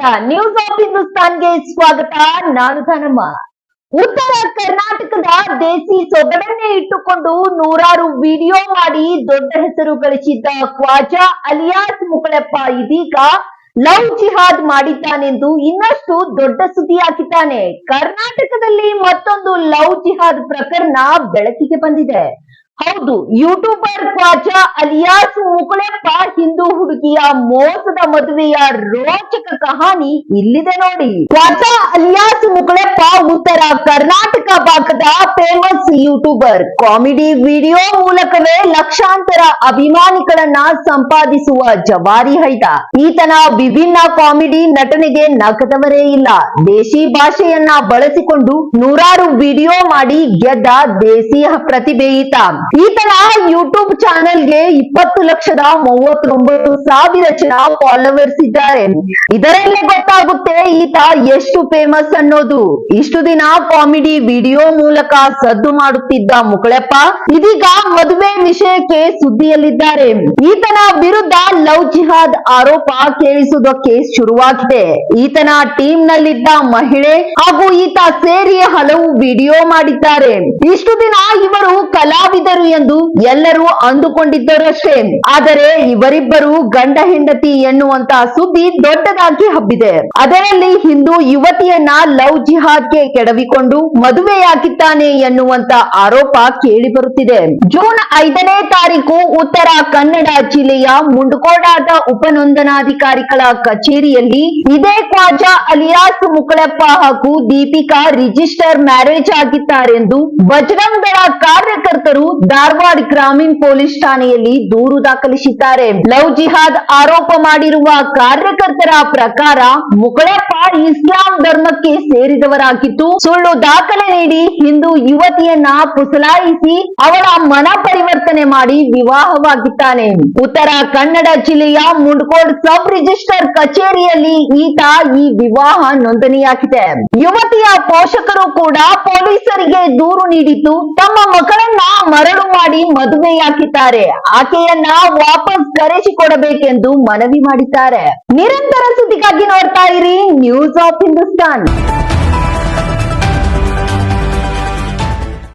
ನಮಸ್ಕಾರ. News of ಹಿಂದೂಸ್ತಾನ್ಗೆ ಸ್ವಾಗತ. ನಾನು ಧನಮ್ಮ. ಉತ್ತರ ಕರ್ನಾಟಕದ ದೇಸಿ ಸೊಗಡನ್ನೇ ಇಟ್ಟುಕೊಂಡು ನೂರಾರು ವಿಡಿಯೋ ಮಾಡಿ ದೊಡ್ಡ ಹೆಸರು ಗಳಿಸಿದ್ದ ಖ್ವಾಜಾ ಅಲಿಯಾಸ್ ಮುಕಳಪ್ಪ ಇದೀಗ ಲವ್ ಜಿಹಾದ್ ಮಾಡಿದ್ದಾನೆಂದು ಇನ್ನಷ್ಟು ದೊಡ್ಡ ಸುದ್ದಿ ಹಾಕಿದ್ದಾನೆ. ಕರ್ನಾಟಕದಲ್ಲಿ ಮತ್ತೊಂದು ಲವ್ ಜಿಹಾದ್ ಪ್ರಕರಣ ಬೆಳಕಿಗೆ ಬಂದಿದೆ. ಹೌದು ಯೂಟ್ಯೂಬರ್ ಖ್ವಾಜಾ ಅಲಿಯಾಸ್ ಮುಕುಳೆಪ್ಪ ಹಿಂದೂ ಹುಡುಗಿಯ ಮೋಸದ ಮದುವೆಯ ರೋಚಕ ಕಹಾನಿ ಇಲ್ಲಿದೆ ನೋಡಿ. ಖ್ವಾಜಾ ಅಲಿಯಾಸ್ ಮುಕುಳೆಪ್ಪ ಉತ್ತರ ಕರ್ನಾಟಕ ಭಾಗದ ಫೇಮಸ್ ಯೂಟ್ಯೂಬರ್ ಕಾಮಿಡಿ ವಿಡಿಯೋ ಮೂಲಕವೇ ಲಕ್ಷಾಂತರ ಅಭಿಮಾನಿಗಳನ್ನ ಸಂಪಾದಿಸುವ ಜವಾರಿ ಹೈದ ಈತನ ವಿಭಿನ್ನ ಕಾಮಿಡಿ ನಟನೆಗೆ ನಕದವರೇ ಇಲ್ಲ. ದೇಶಿ ಭಾಷೆಯನ್ನ ಬಳಸಿಕೊಂಡು ನೂರಾರು ವಿಡಿಯೋ ಮಾಡಿ ಗೆದ್ದ ದೇಸಿ ಪ್ರತಿಭೆ ಈತನ ಯೂಟ್ಯೂಬ್ ಚಾನೆಲ್ಗೆ ಇಪ್ಪತ್ತು ಲಕ್ಷದ ಮೂವತ್ತೊಂಬತ್ತು ಸಾವಿರ ಜನ ಫಾಲೋವರ್ಸ್ ಇದ್ದಾರೆ. ಇದರಲ್ಲೇ ಗೊತ್ತಾಗುತ್ತೆ ಈತ ಎಷ್ಟು ಫೇಮಸ್ ಅನ್ನೋದು. ಇಷ್ಟು ದಿನ ಕಾಮಿಡಿ ವಿಡಿಯೋ ಮೂಲಕ ಸದ್ದು ಮಾಡುತ್ತಿದ್ದ ಮುಕಳಪ್ಪ, ಇದೀಗ ಮದುವೆ ವಿಷಯಕ್ಕೆ ಸುದ್ದಿಯಲ್ಲಿದ್ದಾರೆ. ಈತನ ವಿರುದ್ಧ ಲವ್ ಜಿಹಾದ್ ಆರೋಪ ಕೇಳಿಸುವುದಕ್ಕೆ ಶುರುವಾಗಿದೆ. ಈತನ ಟೀಮ್ ನಲ್ಲಿದ್ದ ಮಹಿಳೆ ಹಾಗೂ ಈತ ಸೇರಿ ಹಲವು ವಿಡಿಯೋ ಮಾಡಿದ್ದಾರೆ. ಇಷ್ಟು ದಿನ ಇವರು ಎಂದು ಎಲ್ಲರೂ ಅಂದುಕೊಂಡಿದ್ದರಷ್ಟೇ ಆದರೆ ಇವರಿಬ್ಬರು ಗಂಡ ಹೆಂಡತಿ ಎನ್ನುವಂತ ಸುದ್ದಿ ದೊಡ್ಡದಾಗಿ ಹಬ್ಬಿದೆ. ಅದರಲ್ಲಿ ಹಿಂದೂ ಯುವತಿಯನ್ನ ಲವ್ ಜಿಹಾದ್ಗೆ ಕೆಡವಿಕೊಂಡು ಮದುವೆಯಾಗಿದ್ದಾನೆ ಎನ್ನುವಂತ ಆರೋಪ ಕೇಳಿ ಬರುತ್ತಿದೆ ಜೂನ್ ಐದನೇ ತಾರೀಕು ಉತ್ತರ ಕನ್ನಡ ಜಿಲ್ಲೆಯ ಮುಂಡಕೋಡಾದ ಉಪನೋಂದನಾಧಿಕಾರಿಗಳ ಕಚೇರಿಯಲ್ಲಿ ಇದೇ ಖ್ವಾಜಾ ಅಲಿಯಾಸ್ ಮುಕಳಪ್ಪ ಹಾಗೂ ದೀಪಿಕಾ ರಿಜಿಸ್ಟರ್ ಮ್ಯಾರೇಜ್ ಆಗಿದ್ದಾರೆಂದು ಬಜರಂಗ್ ದಳ ಕಾರ್ಯಕರ್ತರು ಧಾರವಾಡ ಗ್ರಾಮೀಣ ಪೊಲೀಸ್ ಠಾಣೆಯಲ್ಲಿ ದೂರು ದಾಖಲಿಸಿದ್ದಾರೆ. ಲವ್ ಜಿಹಾದ್ ಆರೋಪ ಮಾಡಿರುವ ಕಾರ್ಯಕರ್ತರ ಪ್ರಕಾರ ಮುಕಳಪ್ಪ ಇಸ್ಲಾಂ ಧರ್ಮಕ್ಕೆ ಸೇರಿದವರಾಗಿದ್ದು, ಸುಳ್ಳು ದಾಖಲೆ ನೀಡಿ ಹಿಂದೂ ಯುವತಿಯನ್ನ ಪುಸಲಾಯಿಸಿ ಅವಳ ಮನ ಪರಿವರ್ತನೆ ಮಾಡಿ ವಿವಾಹವಾಗಿದ್ದಾನೆ. ಉತ್ತರ ಕನ್ನಡ ಜಿಲ್ಲೆಯ ಮುಂಡ್ಕೋಡ್ ಸಬ್ ರಿಜಿಸ್ಟರ್ ಕಚೇರಿಯಲ್ಲಿ ಈತ ಈ ವಿವಾಹ ನೋಂದಣಿಯಾಗಿದೆ. ಯುವತಿಯ ಪೋಷಕರು ಕೂಡ ಪೊಲೀಸರಿಗೆ ದೂರು ನೀಡಿದ್ದು ತಮ್ಮ ಮಕ್ಕಳನ್ನ ಮರಳು ಮಾಡಿ ಮದುವೆಯಾಕಿದ್ದಾರೆ. ಆಕೆಯನ್ನ ವಾಪಸ್ ಕರೆಸಿಕೊಡಬೇಕೆಂದು ಮನವಿ ಮಾಡಿದ್ದಾರೆ. ನಿರಂತರ ಸುದ್ದಿಗಾಗಿ ನೋಡ್ತಾ ಇರಿ ನ್ಯೂಸ್ ಆಫ್ ಹಿಂದೂಸ್ತಾನ್